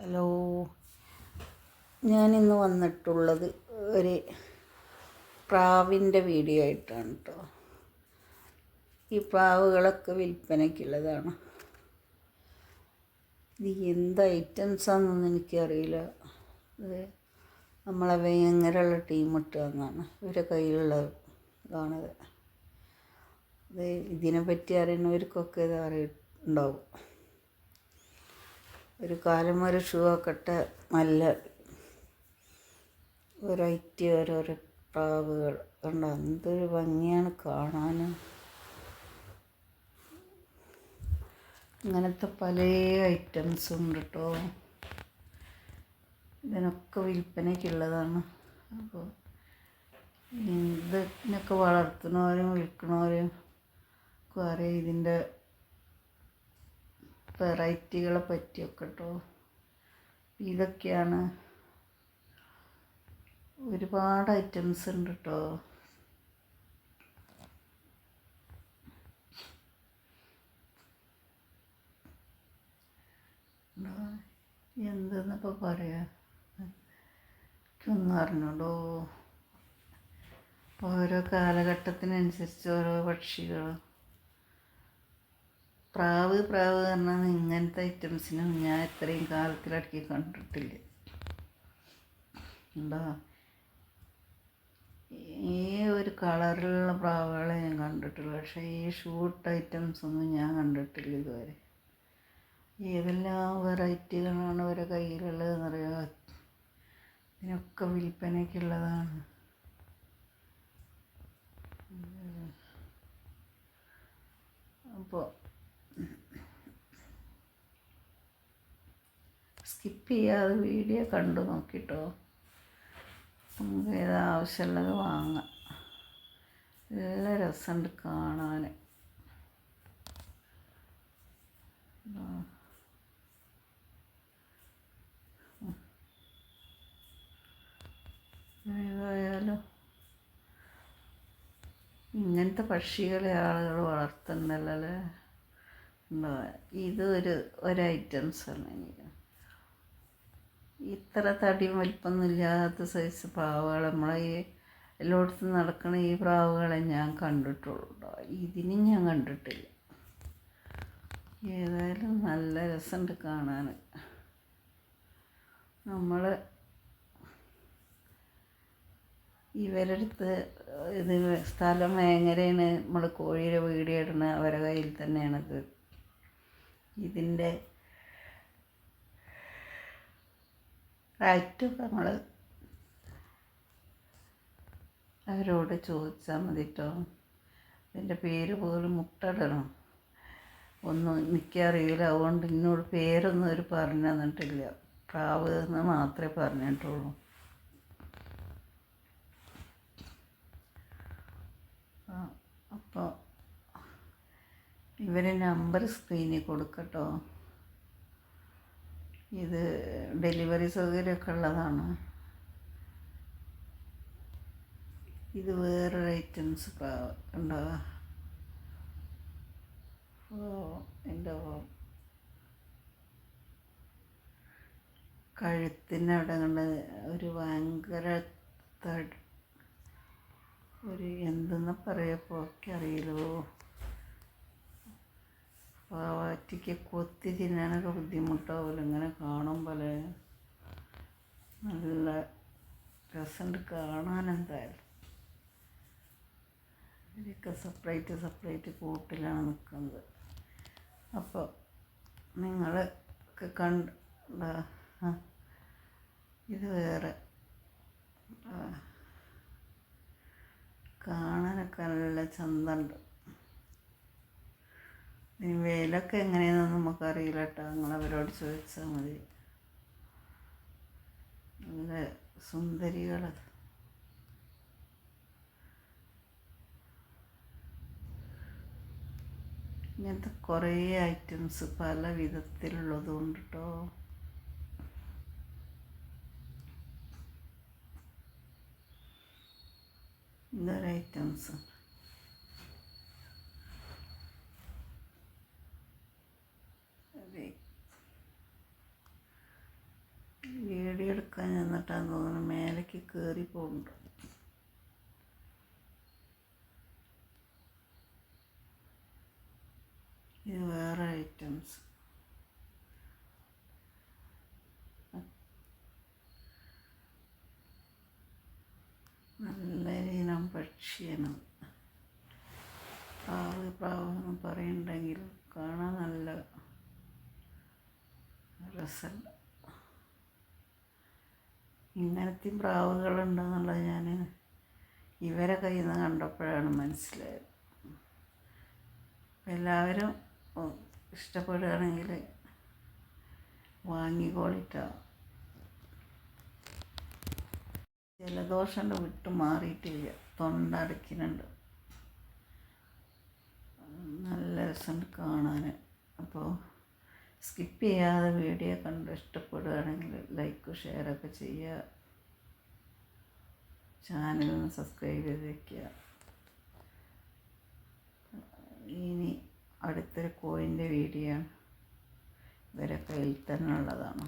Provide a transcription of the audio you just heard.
Hello. ഞാനിന്ന് വന്നിട്ടുള്ളത് ഒരു പ്രാവിന്റെ വീഡിയോ ആയിട്ടാണ് കേട്ടോ ഈ പ്രാവുകളൊക്കെ വിൽപ്പനയ്ക്കുള്ളതാണ് ഇത് എന്ത് ഐറ്റംസാണെന്നൊന്നും എനിക്കറിയില്ല. ഇത് നമ്മളെ ഭയങ്കരമുള്ള ടീം ഇട്ട് ഇവരുടെ കയ്യിലുള്ള ഇതാണിത് ഇത്. ഇതിനെപ്പറ്റി അറിയുന്നവർക്കൊക്കെ ഇത് അറിയുണ്ടാവും ഒരു കാലം ഒരു ഷൂ ഒക്കെ ഇട്ട നല്ല വെറൈറ്റി ഓരോരോ പ്രാവുകൾ. കണ്ടോ? എന്തൊരു ഭംഗിയാണ് കാണാൻ അങ്ങനത്തെ പല ഐറ്റംസും ഉണ്ട് കേട്ടോ ഇതിനൊക്കെ വിൽപ്പനയ്ക്കുള്ളതാണ് അപ്പോൾ ഇതിനൊക്കെ വളർത്തുന്നവരും വിൽക്കുന്നവരും അറിയാം ഇതിന്റെ വെറൈറ്റികളെ പറ്റിയൊക്കെ കേട്ടോ ഇതൊക്കെയാണ്. ഒരുപാട് ഐറ്റംസ് ഉണ്ട് കേട്ടോ എന്തെന്നിപ്പോൾ പറയാ? എനിക്കൊന്നും ഓരോ കാലഘട്ടത്തിനനുസരിച്ച് ഓരോ പക്ഷികൾ പ്രാവ് പ്രാവ് പറഞ്ഞാൽ ഇങ്ങനത്തെ ഐറ്റംസിനും ഞാൻ ഇത്രയും കാലത്തിലടക്കി കണ്ടിട്ടില്ല. എന്താ? ഈ ഒരു കളറിലുള്ള പ്രാവുകളെ ഞാൻ കണ്ടിട്ടുള്ളൂ. പക്ഷേ ഈ ഷൂട്ട് ഐറ്റംസ് ഒന്നും ഞാൻ കണ്ടിട്ടില്ല ഇതുവരെ. ഏതെല്ലാം വെറൈറ്റികളാണ് അവരെ കയ്യിലുള്ളതെന്ന് അറിയാം ഇതിനൊക്കെ വിൽപ്പനയ്ക്കുള്ളതാണ്. അപ്പോൾ സ്കിപ്പ് ചെയ്യാതെ വീഡിയോ കണ്ടു നോക്കിട്ടോ. നമുക്ക് ഏത് ആവശ്യമുള്ളത് വാങ്ങാം. നല്ല രസമുണ്ട് കാണാൻ. ഏതായാലും ഇങ്ങനത്തെ പക്ഷികളെ ആളുകൾ വളർത്തുന്നല്ലേ? ഇത് ഒരു ഒരു ഐറ്റംസാണ് എനിക്ക് ഇത്ര തടിയും വലിപ്പമൊന്നുമില്ലാത്ത സൈസ് പ്രാവുകൾ നമ്മളെ ഈ എല്ലായിടത്തും നടക്കുന്ന ഈ പ്രാവുകളെ ഞാൻ കണ്ടിട്ടുള്ളൂ ഇതിന് ഞാൻ കണ്ടിട്ടില്ല. ഏതായാലും നല്ല രസമുണ്ട് കാണാൻ നമ്മൾ ഇവരടുത്ത് ഇത് സ്ഥലം എങ്ങനെയാണ് നമ്മൾ കോഴിയുടെ വീട് ഇടുന്ന അവരുടെ കയ്യിൽ തന്നെയാണിത്. ഇതിന്റെ റൈറ്റ് നമ്മൾ അവരോട് ചോദിച്ചാൽ മതി കേട്ടോ എന്റെ പേര് പോലും മുട്ടടണം. ഒന്നും എനിക്കറിയില്ല. അതുകൊണ്ട് എന്നോട് പേരൊന്നും അവർ പറഞ്ഞു തന്നിട്ടില്ല. പ്രാവ് എന്ന് മാത്രമേ പറഞ്ഞിട്ടുള്ളൂ. അപ്പോൾ ഇവരെ നമ്പർ സ്ക്രീനിൽ കൊടുക്കട്ടോ. ഇത് ഡെലിവറി സൗകര്യമൊക്കെ ഉള്ളതാണ്. ഇത് വേറൊരു ഐറ്റംസ് ഉണ്ടാവുക ഓ എന്റെ കഴുത്തിന്റെ അവിടെ കണ്ട് ഒരു ഭയങ്കര ഒരു എന്തെന്ന് പറയപ്പോൾ ഒക്കെ അറിയില്ലോ പാവാറ്റിക്ക് കൊത്തി തിന്നാനൊക്കെ ബുദ്ധിമുട്ടാവില്ല ഇങ്ങനെ കാണുമ്പോൾ നല്ല രസമുണ്ട് കാണാൻ എന്തായാലും ഇവരൊക്കെ സെപ്പറേറ്റ് സെപ്പറേറ്റ് കൂട്ടിലാണ് നിൽക്കുന്നത് അപ്പോൾ നിങ്ങൾ കണ്ട ഇത് വേറെ കാണാനൊക്കെ നല്ല ചന്തമുണ്ട് വിലയൊക്കെ എങ്ങനെയാണെന്ന് നമുക്കറിയില്ല കേട്ടോ. നിങ്ങൾ അവരോട് ചോദിച്ചാൽ മതി. നല്ല സുന്ദരികൾ ഇങ്ങനത്തെ കുറേ ഐറ്റംസ് പല വിധത്തിലുള്ളതുകൊണ്ട് കേട്ടോ. ഇതൊരു ഐറ്റംസ്. വന്നിട്ടാന്ന് തോന്നുന്നു. മേലേക്ക് കയറി പോകുന്നുണ്ട് ഇത് വേറെ ഐറ്റംസ്. നല്ലൊരു ഇനം പക്ഷിയാണ് പ്രാവ് പ്രാവ് എന്ന് പറയുന്നുണ്ടെങ്കിൽ കാണാൻ നല്ല രസമുണ്ട് ഇങ്ങനത്തെ പ്രാവുകളുണ്ടെന്നുള്ളത് ഞാൻ ഇവരെ കയ്യിൽ നിന്ന് കണ്ടപ്പോഴാണ് മനസ്സിലായത്. എല്ലാവരും ഇഷ്ടപ്പെടുകയാണെങ്കിൽ വാങ്ങിക്കോളിട്ടോ. ജലദോഷം വിട്ട് മാറിയിട്ടില്ല. തൊണ്ട അടയ്ക്കുന്നുണ്ട്. നല്ല രസമുണ്ട് കാണാൻ. അപ്പോൾ സ്കിപ്പ് ചെയ്യാതെ വീഡിയോ കണ്ട് ഇഷ്ടപ്പെടുകയാണെങ്കിൽ ലൈക്ക് ഷെയറൊക്കെ ചെയ്യുക. ചാനൽ സബ്സ്ക്രൈബ് ചെയ്ത് വയ്ക്കുക ഇനി അടുത്തൊരു കോയിന്റെ വീഡിയോ ആണ്. ഇവരെ കയ്യിൽ തന്നെ ഉള്ളതാണ്.